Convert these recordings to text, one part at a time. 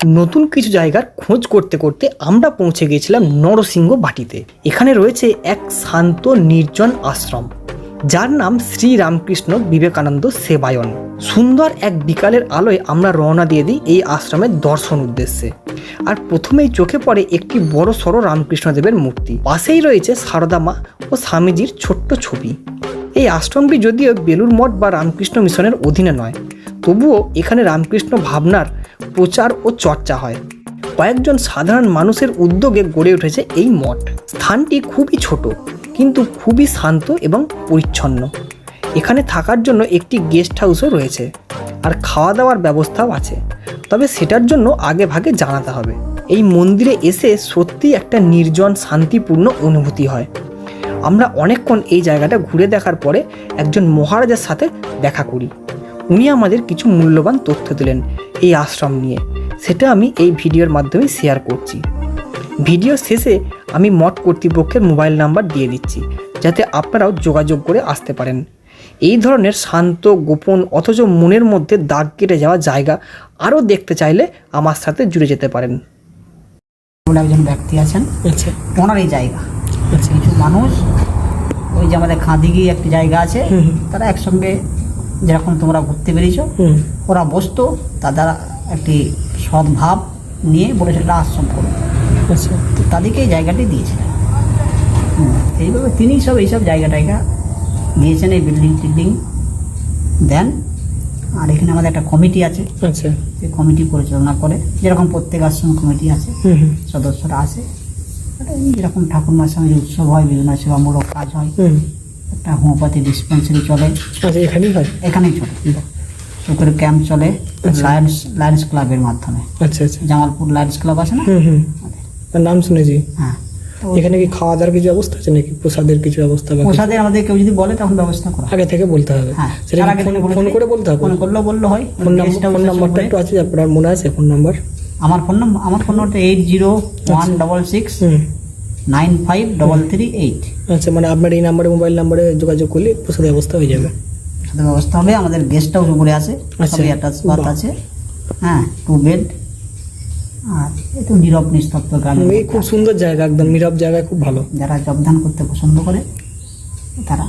নতুন কিছু জায়গার খোঁজ করতে করতে আমরা পৌঁছে গিয়েছিলাম নরসিংহ বাটিতে। এখানে রয়েছে এক শান্ত, নির্জন আশ্রম, যার নাম শ্রী রামকৃষ্ণ বিবেকানন্দ সেবায়ন। সুন্দর এক বিকালের আলোয় আমরা রওনা দিয়ে দিই এই আশ্রমের দর্শন উদ্দেশ্যে। আর প্রথমেই চোখে পড়ে একটি বড় সড়ো রামকৃষ্ণদেবের মূর্তি। পাশেই রয়েছে সারদা মা ও স্বামীজির ছোট্ট ছবি। এই আশ্রমটি যদিও বেলুর মঠ বা রামকৃষ্ণ মিশনের অধীনে নয়, তবুও এখানে রামকৃষ্ণ ভাবনার প্রচার ও চর্চা হয়। কয়েকজন সাধারণ মানুষের উদ্যোগে গড়ে উঠেছে এই মঠ। স্থানটি খুবই ছোট, কিন্তু খুবই শান্ত এবং পরিচ্ছন্ন। এখানে থাকার জন্য একটি গেস্ট হাউসও রয়েছে আর খাওয়া দাওয়ার ব্যবস্থাও আছে। তবে সেটার জন্য আগে ভাগে জানাতে হবে। এই মন্দিরে এসে সত্যিই একটা নির্জন, শান্তিপূর্ণ অনুভূতি হয়। আমরা অনেকক্ষণ এই জায়গাটা ঘুরে দেখার পরে একজন মহারাজার সাথে দেখা করি। উনি আমাদের কিছু মূল্যবান তথ্য দিলেন এই আশ্রম নিয়ে। সেটা আমি এই ভিডিওর মাধ্যমে শেয়ার করছি। ভিডিও শেষে আমি মঠ কর্তৃপক্ষের মোবাইল নাম্বার দিয়ে দিচ্ছি যাতে আপনারাও যোগাযোগ করে আসতে পারেন। এই ধরনের শান্ত গোপন অথচ মনের মধ্যে দাগ কেটে যাওয়া জায়গা আরও দেখতে চাইলে আমার সাথে জুড়ে যেতে পারেন। বলে একজন ব্যক্তি আছেন আচ্ছা। ওনার এই জায়গা। আচ্ছা। কিছু মানুষ ওই যে আমাদের খাঁদিগি একটি জায়গা আছে তারা একসঙ্গে যেরকম তোমরা ঘুরতে বেরিয়েছো ওরা বসতো তাদের একটি সদ্ভাব নিয়ে বলেছিল একটা আশ্রম করো। আচ্ছা। তো তাদেরকে এই জায়গাটি দিয়েছিলেন। এইভাবে তিনি সব এইসব জায়গা টায়গা দিয়েছেন এই বিল্ডিং টিল্ডিং। দেন আর এখানে আমাদের একটা কমিটি আছে। আচ্ছা। সেই কমিটি পরিচালনা করে যেরকম প্রত্যেক আশ্রম কমিটি আছে সদস্যরা এই যেরকম ঠাকুরমার সঙ্গে উৎসব হয় বিভিন্ন সেবামূলক কাজ হয়। একটা হোমিওপ্যাথি ডিসপেন্সারি চলে। আচ্ছা এখানেই হয়? এখানেই চলে। শুক্রের ক্যাম্প চলে। লায়ন্স লায়ন্স ক্লাবের মাধ্যমে। আচ্ছা আচ্ছা। জামালপুর লায়ন্স ক্লাব আছে না? হুম হুম। নাম শুনেছি। হ্যাঁ। এখানে কি খাওয়া দাওয়ার কিছু ব্যবস্থা আছে নাকি? প্রসাদের কিছু ব্যবস্থা বা কিছু? প্রসাদে আমাদের কেউ যদি বলে তখন ব্যবস্থা করা আগে থেকে বলতে হবে। হ্যাঁ। সেটা ফোন। করে বলতে হবে। ফোন করলেও বললে হয়। ফোন নাম্বার ফোন নাম্বারটা একটু আছে আপনার মনে আছে ফোন নাম্বার? আমার ফোন নাম্বার আমার ফোন নাম্বারটা eight zero one double six hmm. Nine five double three eight. আচ্ছা মানে আপনার এই নাম্বারে মোবাইল নাম্বারে যোগাযোগ করলে প্রসাদের ব্যবস্থা হয়ে যাবে। সাথে ব্যবস্থা হবে আমাদের গেস্ট হাউস উপরে আছে আচ্ছা। সবই অ্যাটাচ বাথ আছে। হ্যাঁ টু বেড আর একটু নীরব নিস্তব্ধ গ্রামে এই খুব সুন্দর জায়গা একদম নীরব জায়গা খুব ভালো। যারা জবদান করতে পছন্দ করে তারা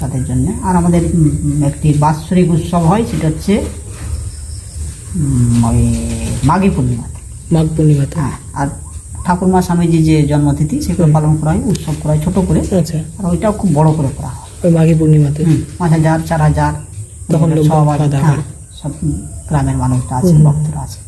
তাদের জন্য। আর আমাদের একটি বাৎসরিক উৎসব হয় সেটা হচ্ছে ওই মাঘী পূর্ণিমাতে। মাঘ পূর্ণিমাতে। হ্যাঁ আর ঠাকুরমা স্বামীজি যে জন্মতিথি সেগুলো পালন করা হয় উৎসব করা হয় ছোট করে। আচ্ছা। আর ওইটাও খুব বড় করে করা হয়। ওই মাঘী পূর্ণিমাতে? পাঁচ হাজার চার হাজার তখন সব হ্যাঁ। সব গ্রামের মানুষরা আছে ভক্তরা আছে।